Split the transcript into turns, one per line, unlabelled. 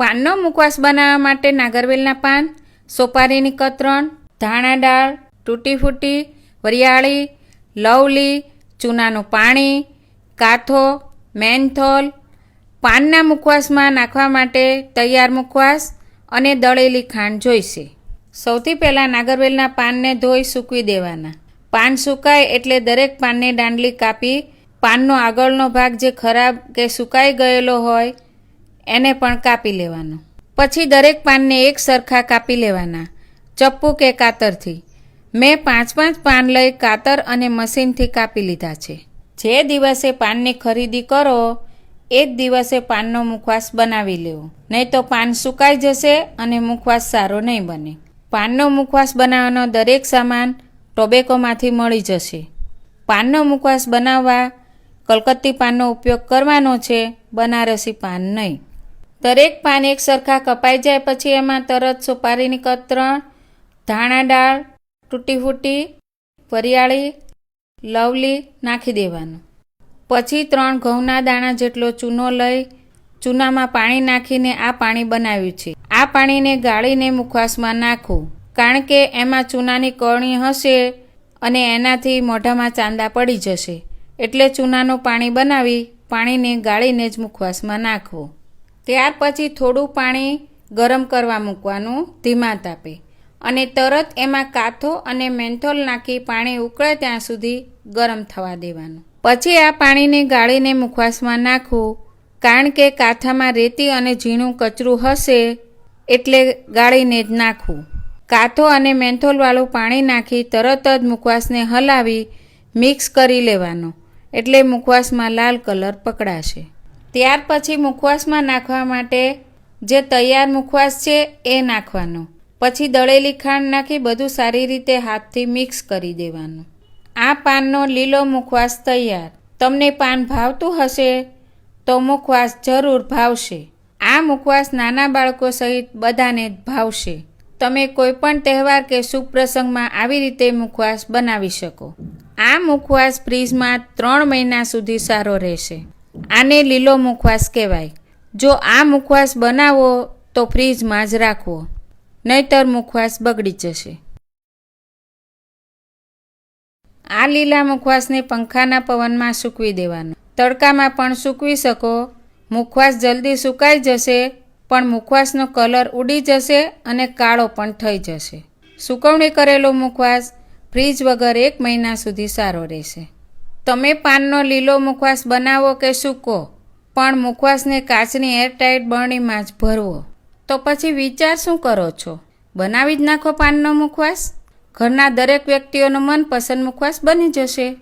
પાનનો મુખવાસ બનાવવા માટે નાગરવેલના પાન, સોપારીની કતરણ, ધાણા દાળ, તૂટી ફૂટી, વરિયાળી, લવલી, ચૂનાનું પાણી, કાથો, મેન્થોલ, પાનના મુખવાસમાં નાખવા માટે તૈયાર મુખવાસ અને દળેલી ખાંડ જોઈશે. સૌથી પહેલાં નાગરવેલના પાનને ધોઈ સૂકવી દેવાના. પાન સુકાય એટલે દરેક પાનની દાંડલી કાપી પાનનો આગળનો ભાગ જે ખરાબ કે સુકાઈ ગયેલો હોય એને પણ કાપી લેવાનો. પછી દરેક પાનને એક સરખા કાપી લેવાના, ચપ્પુ કે કાતરથી. મેં પાંચ પાંચ પાન લઈ કાતર અને મશીનથી કાપી લીધા છે. જે દિવસે પાનની ખરીદી કરો, એ જ દિવસે પાનનો મુખવાસ બનાવી લેવો નહીં તો પાન સુકાઈ જશે અને મુખવાસ સારો નહીં બને. પાનનો મુખવાસ બનાવવાનો દરેક સામાન ટોબેકોમાંથી મળી જશે. પાનનો મુખવાસ બનાવવા કલકત્તી પાનનો ઉપયોગ કરવાનો છે, બનારસી પાન નહીં. દરેક પાન એક સરખા કપાઈ જાય પછી એમાં તરત સુપારીની કતરણ, ધાણા દાળ, તૂટી ફૂટી, વરિયાળી, લવલી નાખી દેવાનું. પછી ત્રણ ઘઉંના દાણા જેટલો ચૂનો લઈ ચૂનામાં પાણી નાખીને આ પાણી બનાવ્યું છે. આ પાણીને ગાળીને મુખવાસમાં નાખવું કારણ કે એમાં ચૂનાની કણી હશે અને એનાથી મોઢામાં ચાંદા પડી જશે. એટલે ચૂનાનું પાણી બનાવી પાણીને ગાળીને જ મુખવાસમાં નાખવું ત્યાર પછી થોડું પાણી ગરમ કરવા મૂકવાનું ધીમા તાપે અને તરત એમાં કાથો અને મેન્થોલ નાખી પાણી ઉકળે ત્યાં સુધી ગરમ થવા દેવાનું. પછી આ પાણીને ગાળીને મુખવાસમાં નાખવું કારણ કે કાથામાં રેતી અને ઝીણું કચરું હશે એટલે ગાળીને જ નાખવું કાથો અને મેન્થોલવાળું પાણી નાખી તરત જ મુખવાસને હલાવી મિક્સ કરી લેવાનો. એટલે મુખવાસમાં લાલ કલર પકડાશે. ત્યાર પછી મુખવાસમાં નાખવા માટે જે તૈયાર મુખવાસ છે એ નાખવાનો. પછી દળેલી ખાંડ નાખી બધું સારી રીતે હાથથી મિક્સ કરી દેવાનું. આ પાનનો લીલો મુખવાસ તૈયાર. તમને પાન ભાવતું હશે તો મુખવાસ જરૂર ભાવશે. આ મુખવાસ નાના બાળકો સહિત બધાને ભાવશે. તમે કોઈ પણ તહેવાર કે શુભ પ્રસંગમાં આવી રીતે મુખવાસ બનાવી શકો. આ મુખવાસ ફ્રીજમાં ત્રણ મહિના સુધી સારો રહેશે. આને લીલો મુખવાસ કહેવાય. જો આ મુખવાસ બનાવો, તો ફ્રીજમાં જ રાખવો. નહીતર મુખવાસ બગડી જશે. આ લીલા મુખવાસને પંખાના પવનમાં સૂકવી દેવાનો. તડકામાં પણ સૂકવી શકો. મુખવાસ જલ્દી સુકાઈ જશે, પણ મુખવાસનો કલર ઉડી જશે અને કાળો પણ થઈ જશે. સુકવણી કરેલો મુખવાસ ફ્રીજ વગર એક મહિના સુધી સારો રહેશે. તમે પાનનો લીલો મુખવાસ બનાવો કે સૂકો? પણ મુખવાસને કાચની એરટાઇટ બરણીમાં જ ભરવો. તો પછી વિચાર શું કરો છો? બનાવી જ નાખો પાનનો મુખવાસ? ઘરના દરેક વ્યક્તિઓનો મનપસંદ મુખવાસ બની જશે.